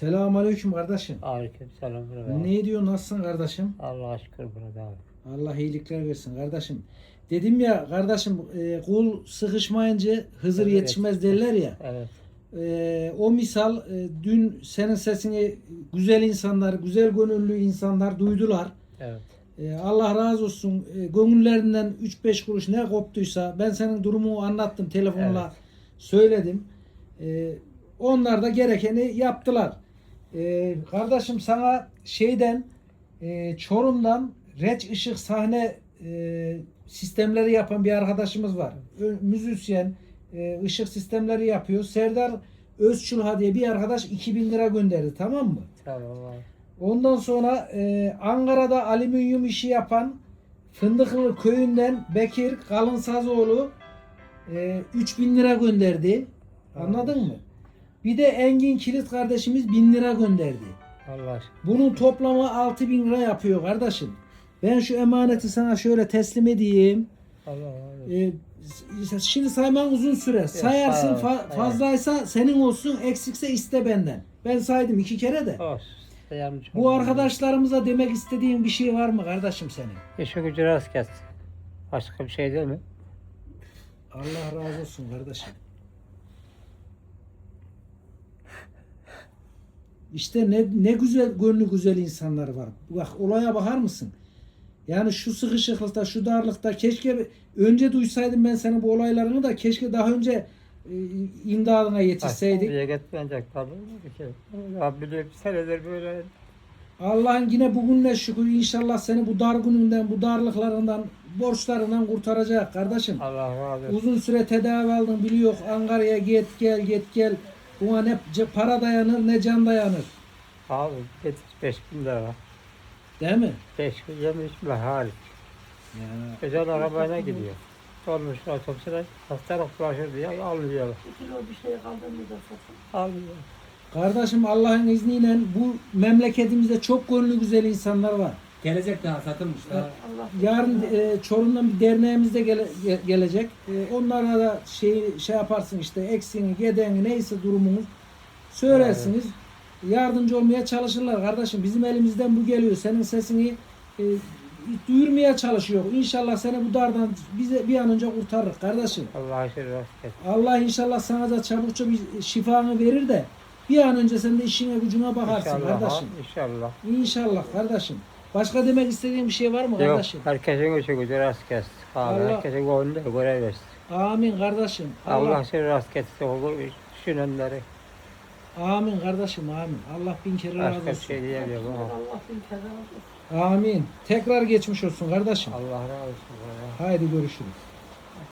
Selamünaleyküm kardeşim. Aleyküm selam. Ne diyor nasılsın kardeşim? Allah'a şükür burada abi. Allah iyilikler versin kardeşim. Dedim ya kardeşim e, kul sıkışmayınca Hızır Evet. yetişmez derler ya. Evet. E, o misal e, dün senin sesini güzel insanlar, güzel gönüllü insanlar duydular. Evet. E, Allah razı olsun. E, gönüllerinden 3-5 kuruş ne koptuysa ben senin durumunu anlattım telefonla söyledim. E, onlar da gerekeni yaptılar. E, kardeşim sana şeyden e, Çorum'dan reç ışık sahne e, sistemleri yapan bir arkadaşımız var. Ö- müzisyen e, ışık sistemleri yapıyor. Serdar Özçulha diye bir arkadaş 2000 lira gönderdi tamam mı? Tamam abi. Ondan sonra e, Ankara'da alüminyum işi yapan Fındıklı köyünden Bekir Kalınsazoğlu e, 3000 lira gönderdi. Anladın mı? Bir de Engin Kilit kardeşimiz 1000 lira gönderdi. Allah. Bunun toplamı 6000 lira yapıyor kardeşim. Ben şu emaneti sana şöyle teslim edeyim. Allah Allah. E, s- şimdi sayman uzun süre. Sayarsın sağ ol, fa- evet. fazlaysa senin olsun, eksikse iste benden. Ben saydım iki kere de. Olsun. Bu arkadaşlarımıza demek istediğin bir şey var mı kardeşim senin? İşi gücü rast gelsin. Başka bir şey değil mi? Allah razı olsun kardeşim. İşte ne ne güzel gönlü güzel insanlar var. Bak olaya bakar mısın? Yani şu sıkışıklıkta, şu darlıkta keşke önce duysaydım ben senin bu olaylarını da keşke daha önce e, imdadına yetişseydik. Buraya gitmeyecek tabii. Ya biliyorum senedir böyle. Allah'ın yine bugünle şükür inşallah seni bu dar gününden, bu darlıklarından, borçlarından kurtaracak kardeşim. Allah razı olsun. Uzun süre tedavi aldın biliyor. Ankara'ya git gel git gel. Buna ne para dayanır ne can dayanır. Abi getir 5 bin lira. Değil mi? 5 bin yemiş mi hariç. Ya. Özel arabayla gidiyor. Dolmuş otobüsüne hastalık bulaşır diye almıyor. kilo bir şey kaldı mı da satın. Almıyor. Kardeşim Allah'ın izniyle bu memleketimizde çok gönlü güzel insanlar var. Gelecek daha satılmış daha. Allah Yarın e, Çorum'dan bir derneğimiz de gele- ge- gelecek. E, onlara da şey şey yaparsın işte eksiğini, gedeni neyse durumunuz söylersiniz. Yardımcı olmaya çalışırlar kardeşim. Bizim elimizden bu geliyor. Senin sesini e, duyurmaya çalışıyor. İnşallah seni bu dardan bize bir an önce kurtarır kardeşim. Allah'a şükür rast. Allah inşallah sana da çabukça bir şifanı verir de bir an önce sen de işine gücüne bakarsın İnşallah. kardeşim. İnşallah. İnşallah kardeşim. Başka demek istediğin bir şey var mı Yok, kardeşim? herkesin işi gücü rast gelsin. Abi, Allah- herkesin gönlünde görev versin. Amin kardeşim. Allah, Allah, seni rast getirsin. O düşünenleri. amin kardeşim amin. Allah bin kere razı Başka bir olsun. şey diyemiyorum. ama. Allah bin kere razı olsun. Amin. Tekrar geçmiş olsun kardeşim. Allah razı olsun. Allah. Haydi görüşürüz.